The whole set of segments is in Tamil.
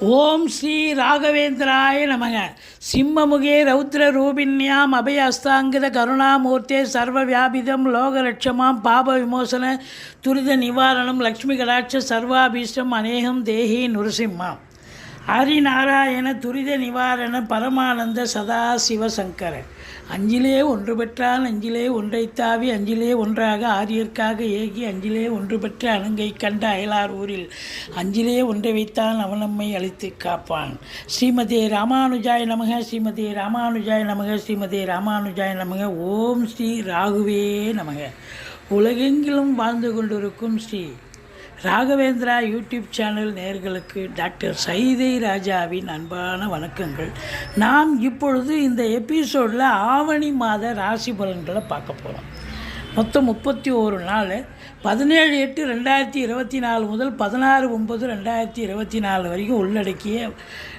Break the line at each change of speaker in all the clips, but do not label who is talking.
ஓம் ஸ்ரீ ராகவேந்திராய நமக. சிம்மமுகே ரௌத்ர ரூபிண்யாம் அபயஸ்தாங்கித கருணாமூர்த்தே சர்வ வியாபிதம் லோகலட்சமாம் பாப விமோசன துரித நிவாரணம் லக்ஷ்மி கடாட்ச சர்வாபீஷ்டம் அநேகம் தேகி நுரசிம்மாம். ஹரிநாராயண துரித நிவாரண பரமானந்த சதா சிவசங்கர அஞ்சிலே ஒன்று பெற்றால் அஞ்சிலே ஒன்றைத்தாவி அஞ்சிலே ஒன்றாக ஆரியர்க்காக ஏகி அஞ்சிலே ஒன்று பெற்ற அணுங்கை கண்ட அயலார் ஊரில் அஞ்சிலே ஒன்றை வைத்தான் அவன் நம்மை அழித்து காப்பான். ஸ்ரீமதே ராமானுஜாய நமக ஸ்ரீமதே ராமானுஜாய நமக ஸ்ரீமதே ராமானுஜாய நமக. ஓம் ஸ்ரீ ராகுவே நமக. உலகெங்கிலும் வாழ்ந்து கொண்டிருக்கும் ஸ்ரீ ராகவேந்திரா யூடியூப் சேனல் நேர்களுக்கு டாக்டர் சைதை ராஜாவின் அன்பான வணக்கங்கள். நாம் இப்பொழுது இந்த எபிசோடில் ஆவணி மாத ராசி பலன்களை பார்க்க போகிறோம் மொத்தம் முப்பத்தி ஒரு நாள். பதினேழு எட்டு ரெண்டாயிரத்தி இருபத்தி நாலு முதல் பதினாறு ஒம்பது ரெண்டாயிரத்தி இருபத்தி நாலு வரைக்கும் உள்ளடக்கிய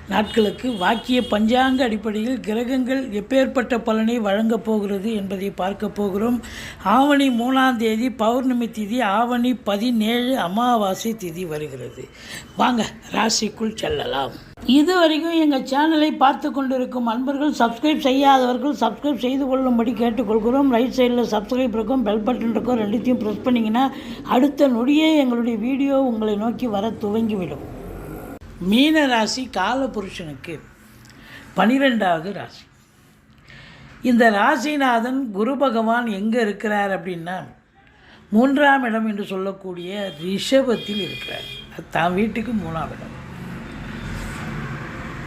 நாட்களுக்கு வாக்கிய பஞ்சாங்க அடிப்படையில் கிரகங்கள் எப்பேற்பட்ட பலனை வழங்கப் போகிறது என்பதை பார்க்க போகிறோம். ஆவணி மூணாம் தேதி பௌர்ணமி திதி ஆவணி பதினேழு அமாவாசை திதி வருகிறது. வாங்க ராசிக்குள் செல்லலாம். இது வரைக்கும் எங்கள் சேனலை பார்த்து கொண்டிருக்கும் அன்பர்கள் சப்ஸ்கிரைப் செய்யாதவர்கள் சப்ஸ்கிரைப் செய்து கொள்ளும்படி கேட்டுக்கொள்கிறோம். ரைட் சைடில் சப்ஸ்கிரைப் இருக்கும் பெல் பட்டன் இருக்கும் ரெண்டுத்தையும் ப்ரெஸ் பண்ணிங்கன்னா அடுத்த நொடியே எங்களுடைய வீடியோ உங்களை நோக்கி வர துவங்கிவிடும். மீன ராசி காலபுருஷனுக்கு பனிரெண்டாவது ராசி. இந்த ராசிநாதன் குரு பகவான் எங்கே இருக்கிறார் அப்படின்னா மூன்றாம் இடம் என்று சொல்லக்கூடிய ரிஷபத்தில் இருக்கிறார். அது தான் வீட்டுக்கு மூணாம் இடம்.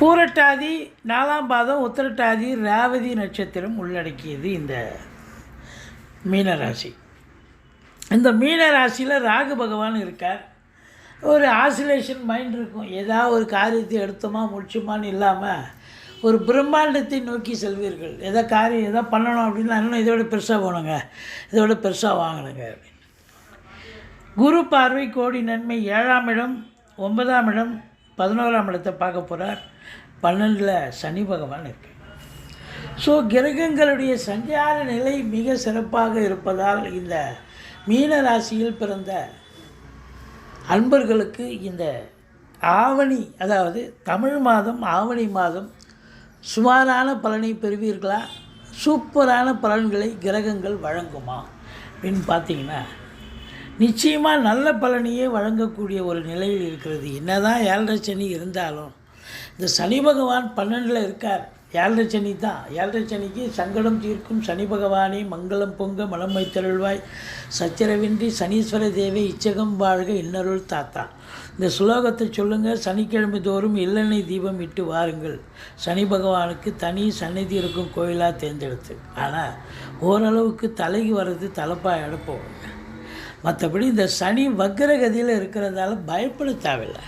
பூரட்டாதி நாலாம் பாதம் உத்திரட்டாதி ரேவதி நட்சத்திரம் உள்ளடக்கியது இந்த மீனராசி. இந்த மீனராசியில் ராகு பகவான் இருக்கார். ஒரு ஆசிலேஷன் மைண்ட் இருக்கும். ஏதாவது ஒரு காரியத்தை எடுத்தோமா முடிச்சோமான்னு இல்லாமல் ஒரு பிரம்மாண்டத்தை நோக்கி செல்வீர்கள். எதை காரியம் எதை பண்ணணும் அப்படின்னா இன்னும் இதோட பெருசாக போகணுங்க. இதோட பெருசாக வாங்கணுங்க. அப்படின்னு குரு பார்வை கோடி நன்மை ஏழாம் இடம் ஒன்பதாம் இடம் பதினோராம் இடத்தை பார்க்க போகிறார் பன்னெண்டில் சனி பகவான் இருக்கு. ஸோ கிரகங்களுடைய சஞ்சார நிலை மிக சிறப்பாக இருப்பதால் இந்த மீன ராசியில் பிறந்த அன்பர்களுக்கு இந்த ஆவணி அதாவது தமிழ் மாதம் ஆவணி மாதம் சுமாரான பலனை பெறுவீர்களா? சூப்பரான பலன்களை கிரகங்கள் வழங்குமா? அப்படின்னு பார்த்தீங்கன்னா நிச்சயமாக நல்ல பலனையே வழங்கக்கூடிய ஒரு நிலையில் இருக்கிறது. என்னதான் ஏழரை சனி இருந்தாலும் இந்த சனி பகவான் பன்னெண்டில் இருக்கார். ஏழரை சனி தான். ஏழரை சனிக்கு சங்கடம் தீர்க்கும் சனி பகவானே மங்களம் பொங்க மலம் வைத்தருள்வாய். சச்சரவின்றி சனீஸ்வர தேவை இச்சகம் வாழ்க இன்னருள் தாத்தா. இந்த சுலோகத்தை சொல்லுங்கள் சனிக்கிழமை தோறும் எள்ளெண்ணெய் தீபம் இட்டு வாருங்கள். சனி பகவானுக்கு தனி சந்நிதி இருக்கும் கோயிலாக தேர்ந்தெடுத்து. ஆனால் ஓரளவுக்கு தலைக்கு வர்றது தலைப்பாக எடுப்போம் மற்றபடி இந்த சனி வக்ரகதியில் இருக்கிறதால பயப்பட தேவையில்லை.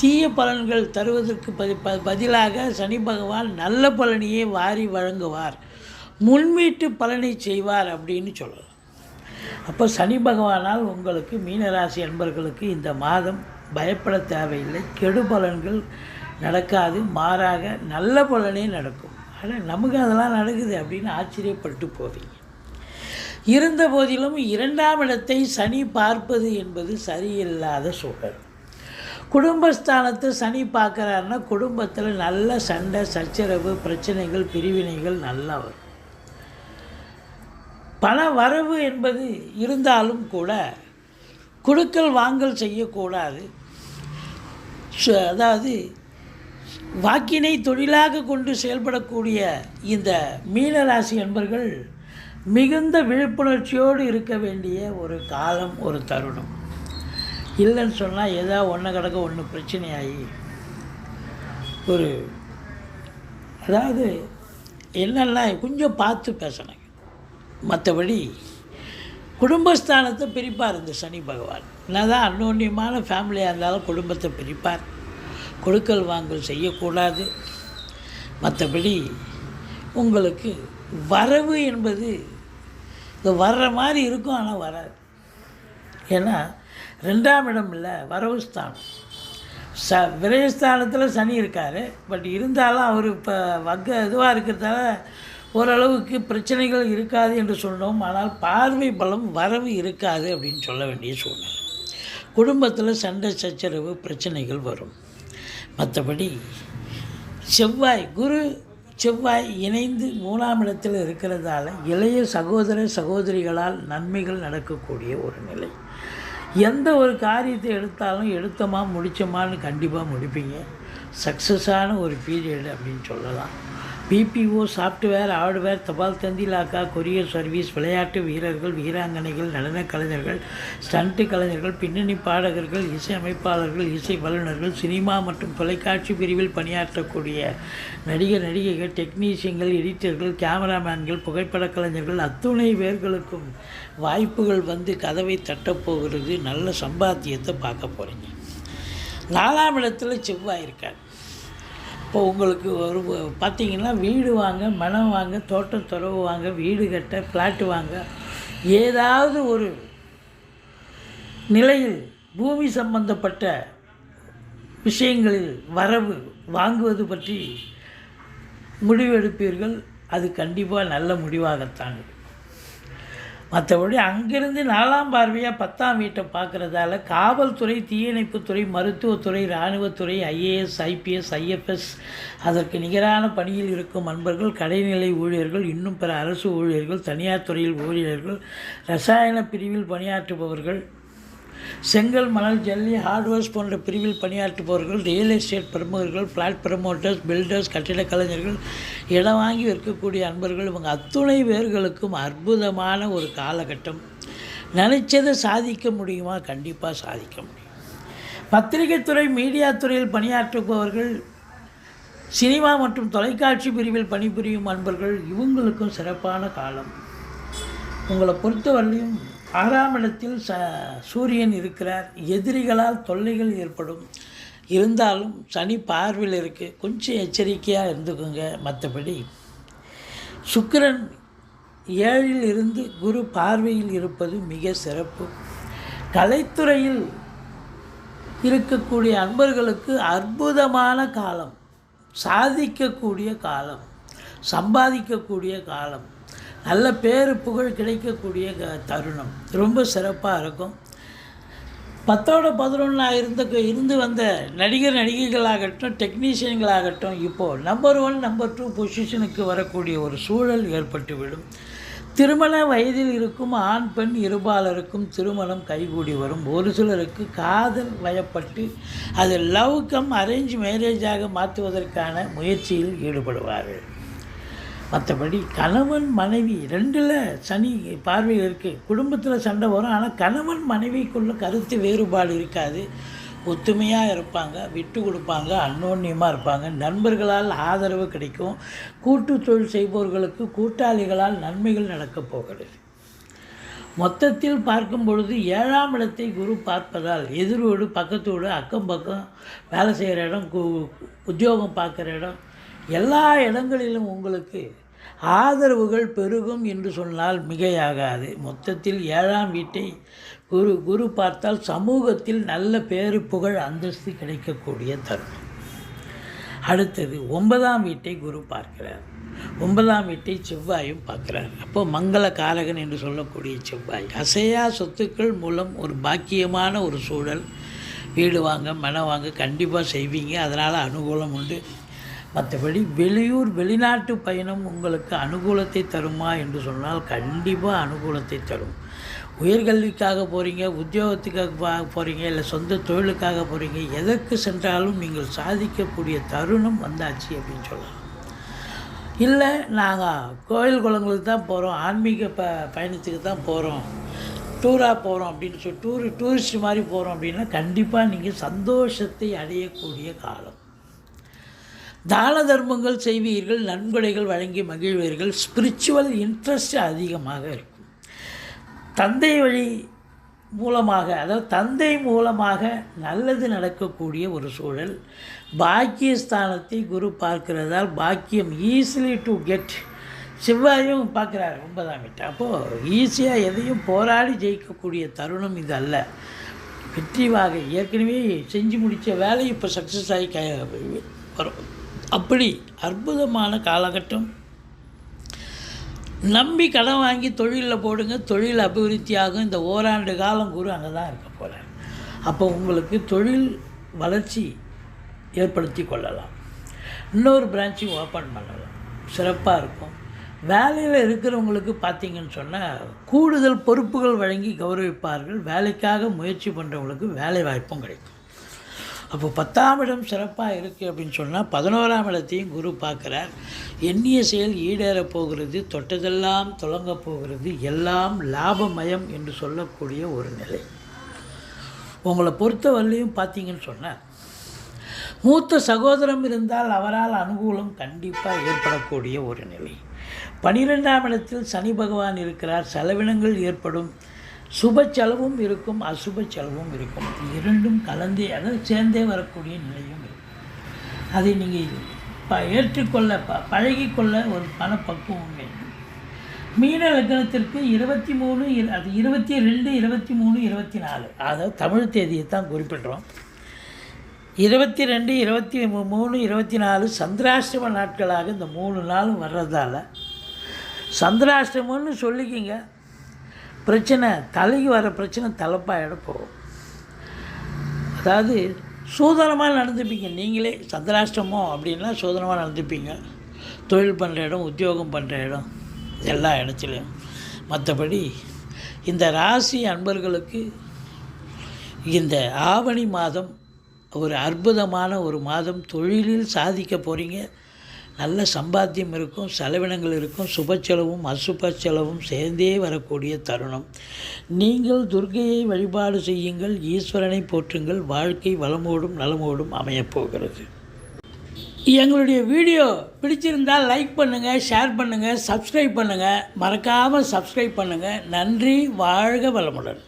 தீய பலன்கள் தருவதற்கு பதி ப பதிலாக சனி பகவான் நல்ல பலனையே வாரி வழங்குவார். முன்வீட்டு பலனை செய்வார் அப்படின்னு சொல்லலாம். அப்போ சனி பகவானால் உங்களுக்கு மீனராசி அன்பர்களுக்கு இந்த மாதம் பயப்பட தேவையில்லை. கெடு பலன்கள் நடக்காது. மாறாக நல்ல பலனே நடக்கும். ஆனால் நமக்கு அதெல்லாம் நடக்குது அப்படின்னு ஆச்சரியப்பட்டு போவீங்க. இருந்த போதிலும் இரண்டாம் இடத்தை சனி பார்ப்பது என்பது சரியில்லாத சூழல். குடும்பஸ்தானத்தை சனி பார்க்குறாருன்னா குடும்பத்தில் நல்ல சண்டை சச்சரவு பிரச்சனைகள் பிரிவினைகள் நல்லா வரும் பண வரவு என்பது இருந்தாலும் கூட குடுக்கல் வாங்கல் செய்யக்கூடாது. அதாவது வாக்கினை தொழிலாக கொண்டு செயல்படக்கூடிய இந்த மீனராசி என்பர்கள் மிகுந்த விழிப்புணர்ச்சியோடு இருக்க வேண்டிய ஒரு காலம் ஒரு தருணம். இல்லைன்னு சொன்னால் ஏதோ ஒன்று கிடக்க ஒன்று பிரச்சனையாகி. ஒரு அதாவது என்னென்னா கொஞ்சம் பார்த்து பேசணுங்க மற்றபடி குடும்பஸ்தானத்தை பிரிப்பார் இந்த சனி பகவான். என்னதான் அன்னோன்யமான ஃபேமிலியாக இருந்தாலும் குடும்பத்தை பிரிப்பார். கொடுக்கல் வாங்கல் செய்யக்கூடாது. மற்றபடி உங்களுக்கு வரவு என்பது இது வர்ற மாதிரி இருக்கும் ஆனால் வராது. ஏன்னா ரெண்டாம் இடம் இல்லை வரவு ஸ்தானம். ச விரயஸ்தானத்தில் சனி இருக்கார் பட் இருந்தாலும் அவர் இப்போ வக்க இதுவாக இருக்கிறதால ஓரளவுக்கு பிரச்சனைகள் இருக்காது என்று சொன்னோம் ஆனால் பார்வை பலம் வரவு இருக்காது அப்படின்னு சொல்ல வேண்டிய சூழ்நிலை. குடும்பத்தில் சண்டை சச்சரவு பிரச்சனைகள் வரும். மற்றபடி செவ்வாய் குரு செவ்வாய் இணைந்து மூணாம் இடத்தில் இருக்கிறதால இளைய சகோதர சகோதரிகளால் நன்மைகள் நடக்கக்கூடிய ஒரு நிலை. எந்த ஒரு காரியத்தை எடுத்தாலும் எடுத்தோமா முடித்தோமான்னு கண்டிப்பாக முடிப்பீங்க. சக்ஸஸான ஒரு பீரியட் அப்படின்னு சொல்லலாம். பிபிஓ சாஃப்ட்வேர் ஹார்ட்வேர் தபால் தந்தி லாக்கா கொரியர் சர்வீஸ் விளையாட்டு வீரர்கள் வீராங்கனைகள் நடனக் கலைஞர்கள் ஸ்டண்ட்டு கலைஞர்கள் பின்னணி பாடகர்கள் இசை அமைப்பாளர்கள் இசை வல்லுநர்கள் சினிமா மற்றும் தொலைக்காட்சி பிரிவில் பணியாற்றக்கூடிய நடிகர் நடிகைகள் டெக்னீஷியன்கள் எடிட்டர்கள் கேமராமேன்கள் புகைப்பட கலைஞர்கள் அத்துணை பேர்களுக்கும் வாய்ப்புகள் வந்து கதவை தட்டப்போகிறது நல்ல சம்பாத்தியத்தை பார்க்க போகிறீங்க நாலாம் இடத்துல செவ்வாய் இருக்கார். இப்போ உங்களுக்கு ஒரு பார்த்தீங்கன்னா வீடு வாங்க மனம் வாங்க தோட்டம் துறவு வாங்க வீடு கட்ட ஃப்ளாட்டு வாங்க ஏதாவது ஒரு நிலையில் பூமி சம்பந்தப்பட்ட விஷயங்களில் வரவு வாங்குவது பற்றி முடிவெடுப்பீர்கள். அது கண்டிப்பாக நல்ல முடிவாகத்தான் இருக்கும் மற்றபடி அங்கிருந்து நாலாம் பார்வையாக பத்தாம் வீட்டை பார்க்குறதால காவல்துறை தீயணைப்புத்துறை மருத்துவத்துறை இராணுவத்துறை ஐஏஎஸ் ஐபிஎஸ் ஐஎஃப்எஸ் அதற்கு நிகரான பணியில் இருக்கும் அன்பர்கள் கடைநிலை ஊழியர்கள் இன்னும் பிற அரசு ஊழியர்கள் தனியார் துறையில் ஊழியர்கள் ரசாயன பிரிவில் பணியாற்றுபவர்கள் செங்கல் மணல் ஜல்லி ஹார்ட்வேர்ஸ் போன்ற பிரிவில் பணியாற்றுபவர்கள் ரியல் எஸ்டேட் பிரமுகர்கள் ஃப்ளாட் ப்ரமோட்டர்ஸ் பில்டர்ஸ் கட்டிடக் கலைஞர்கள் இடம் வாங்கி விற்கக்கூடிய அன்பர்கள் இவங்க அத்துணை பேர்களுக்கும் அற்புதமான ஒரு காலகட்டம். நினைச்சதை சாதிக்க முடியுமா? கண்டிப்பாக சாதிக்க முடியும். பத்திரிகைத்துறை மீடியா துறையில் பணியாற்றுபவர்கள் சினிமா மற்றும் தொலைக்காட்சி பிரிவில் பணிபுரியும் அன்பர்கள் இவங்களுக்கும் சிறப்பான காலம். உங்களை பொறுத்தவரையும் ஆறாம் இடத்தில் ச சூரியன் இருக்கிறார். எதிரிகளால் தொல்லைகள் ஏற்படும். இருந்தாலும் சனி பார்வையில் இருக்குது கொஞ்சம் எச்சரிக்கையாக இருந்துக்கோங்க மற்றபடி சுக்கிரன் ஏழில் இருந்து குரு பார்வையில் இருப்பது மிக சிறப்பு. கலைத்துறையில் இருக்கக்கூடிய அன்பர்களுக்கு அற்புதமான காலம். சாதிக்கக்கூடிய காலம். சம்பாதிக்கக்கூடிய காலம். நல்ல பேர் புகழ் கிடைக்கக்கூடிய க- தருணம். ரொம்ப சிறப்பாக இருக்கும். பத்தோட பதினொன்றாக இருந்த இருந்து வந்த நடிகர் நடிகைகளாகட்டும் டெக்னீஷியன்களாகட்டும் இப்போது நம்பர் ஒன் நம்பர் டூ பொசிஷனுக்கு வரக்கூடிய ஒரு சூழல் ஏற்பட்டுவிடும். திருமண வயதில் இருக்கும் ஆண் பெண் இருபாலருக்கும் திருமணம் கைகூடி வரும். ஒரு சிலருக்கு காதல் வயப்பட்டு அது லவ் கம் அரேஞ்ச் மேரேஜாக மாற்றுவதற்கான முயற்சியில் ஈடுபடுவார்கள். மற்றபடி கணவன் மனைவி ரெண்டில் சனி பார்வையில் இருக்குது குடும்பத்தில் சண்டை வரும். ஆனால் கணவன் மனைவிக்குள்ள கருத்து வேறுபாடு இருக்காது. ஒத்துமையாக இருப்பாங்க விட்டு கொடுப்பாங்க அன்னோன்யமாக இருப்பாங்க. நண்பர்களால் ஆதரவு கிடைக்கும். கூட்டு தொழில் செய்பவர்களுக்கு கூட்டாளிகளால் நன்மைகள் நடக்கப் போகிறது. மொத்தத்தில் பார்க்கும் பொழுது ஏழாம் இடத்தை குரு பார்ப்பதால் எதிரோடு பக்கத்தோடு அக்கம் பக்கம் வேலை செய்கிற இடம் கு- உத்தியோகம் பார்க்குற இடம் எல்லா இடங்களிலும் உங்களுக்கு ஆதரவுகள் பெருகும் என்று சொன்னால் மிகையாகாது. மொத்தத்தில் ஏழாம் வீட்டை குரு குரு பார்த்தால் சமூகத்தில் நல்ல பேரு புகழ் அந்தஸ்து கிடைக்கக்கூடிய தருணம். அடுத்தது ஒன்பதாம் வீட்டை குரு பார்க்கிறார். ஒன்பதாம் வீட்டை செவ்வாயும் பார்க்கிறார். அப்போ மங்கள காரகன் என்று சொல்லக்கூடிய செவ்வாய். அசையா சொத்துக்கள் மூலம் ஒரு பாக்கியமான ஒரு சூழல். வீடு வாங்க மனை வாங்க கண்டிப்பாக செய்வீங்க. அதனால் அனுகூலம் உண்டு. மற்றபடி வெளியூர் வெளிநாட்டு பயணம் உங்களுக்கு அனுகூலத்தை தருமா என்று சொன்னால் கண்டிப்பாக அனுகூலத்தை தரும். உயர்கல்விக்காக போகிறீங்க உத்தியோகத்துக்காக போகிறீங்க இல்லை சொந்த தொழிலுக்காக போகிறீங்க எதற்கு சென்றாலும் நீங்கள் சாதிக்கக்கூடிய தருணம் வந்தாச்சு அப்படின்னு சொல்லலாம். இல்லை நாங்கள் கோயில் குளங்களுக்கு தான் போகிறோம் ஆன்மீக ப பயணத்துக்கு தான் போகிறோம் டூராக போகிறோம் அப்படின்னு சொல்லி டூர் டூரிஸ்ட் மாதிரி போகிறோம் அப்படின்னா கண்டிப்பாக நீங்கள் சந்தோஷத்தை அடையக்கூடிய காலம். தான தர்மங்கள் செய்வீர்கள் நன்கொடைகள் வழங்கி மகிழ்வீர்கள். ஸ்பிரிச்சுவல் இன்ட்ரெஸ்ட் அதிகமாக இருக்கும். தந்தை வழி மூலமாக அதாவது தந்தை மூலமாக நல்லது நடக்கக்கூடிய ஒரு சூழல். பாக்கியஸ்தானத்தை குரு பார்க்கிறதால் பாக்கியம் ஈஸிலி டு கெட் செவ்வாயும் பார்க்குறாரு ஒன்பதாம் வீட்டு. அப்போது ஈஸியாக எதையும் போராடி ஜெயிக்கக்கூடிய தருணம் இது அல்ல. வெற்றிவாக ஏற்கனவே செஞ்சு முடித்த வேலை இப்போ சக்ஸஸ் ஆகி க வரும். அப்படி அற்புதமான காலகட்டம். நம்பி கடன் வாங்கி தொழிலில் போடுங்க தொழில் அபிவிருத்தியாகும். இந்த ஓராண்டு காலம் குரு அங்கே தான் இருக்க போகிறார் அப்போ உங்களுக்கு தொழில் வளர்ச்சி ஏற்படுத்தி கொள்ளலாம். இன்னொரு பிரான்ச்சையும் ஓப்பன் பண்ணலாம். சிறப்பாக இருக்கும். வேலையில் இருக்கிறவங்களுக்கு பார்த்தீங்கன்னு சொன்னால் கூடுதல் பொறுப்புகள் வழங்கி கௌரவிப்பார்கள். வேலைக்காக முயற்சி பண்ணுறவங்களுக்கு வேலை வாய்ப்பும் கிடைக்கும். அப்போ பத்தாம் இடம் சிறப்பாக இருக்குது அப்படின்னு சொன்னால் பதினோராம் இடத்தையும் குரு பார்க்குறார். எண்ணிய செயல் ஈடேறப் போகிறது தொட்டதெல்லாம் தொடங்கப் போகிறது எல்லாம் லாபமயம் என்று சொல்லக்கூடிய ஒரு நிலை. உங்களை பொறுத்தவரையிலையும் பார்த்தீங்கன்னு சொன்னால் மூத்த சகோதரம் இருந்தால் அவரால் அனுகூலம் கண்டிப்பாக ஏற்படக்கூடிய ஒரு நிலை. பனிரெண்டாம் இடத்தில் சனி பகவான் இருக்கிறார் செலவினங்கள் ஏற்படும். சுப செலவும் இருக்கும் அசுப செலவும் இருக்கும் இரண்டும் கலந்தே அதாவது சேர்ந்தே வரக்கூடிய நிலையும் இருக்கும். அதை நீங்கள் ப ஏற்றுக்கொள்ள ப பழகிக்கொள்ள ஒரு பணப்பக்குவம் வேண்டும். மீன லக்னத்திற்கு இருபத்தி மூணு இரு- அது இருபத்தி ரெண்டு இருபத்தி மூணு இருபத்தி நாலு. அதாவது தமிழ் தேதியை தான் குறிப்பிடுறோம். இருபத்தி ரெண்டு இருபத்தி மூணு இருபத்தி நாலு சந்திராஷ்டம நாட்களாக இந்த மூணு நாளும் வர்றதால சந்திராஷ்டமம்னு சொல்லிக்கிங்க. பிரச்சனை தலைக்கு வர பிரச்சனை தலைப்பாயிட போகும். அதாவது சூதனமாக நடந்துப்பீங்க. நீங்களே சந்திராஷ்டமோ அப்படின்னா சூதனமாக நடந்துப்பீங்க. தொழில் பண்ணுற இடம் உத்தியோகம் பண்ணுற இடம் எல்லா இடத்துலையும். மற்றபடி இந்த ராசி அன்பர்களுக்கு இந்த ஆவணி மாதம் ஒரு அற்புதமான ஒரு மாதம். தொழிலில் சாதிக்க போகிறீங்க நல்ல சம்பாத்தியம் இருக்கும் செலவினங்கள் இருக்கும் சுப செலவும் அசுப செலவும் சேர்ந்தே வரக்கூடிய தருணம். நீங்கள் துர்கையை வழிபாடு செய்யுங்கள் ஈஸ்வரனை போற்றுங்கள் வாழ்க்கை வளமோடும் நலமோடும் அமையப் போகிறது எங்களுடைய வீடியோ பிடிச்சிருந்தால் லைக் பண்ணுங்கள் ஷேர் பண்ணுங்கள் சப்ஸ்கிரைப் பண்ணுங்கள் மறக்காமல் சப்ஸ்கிரைப் பண்ணுங்கள் நன்றி வாழ்க வளமுடன்.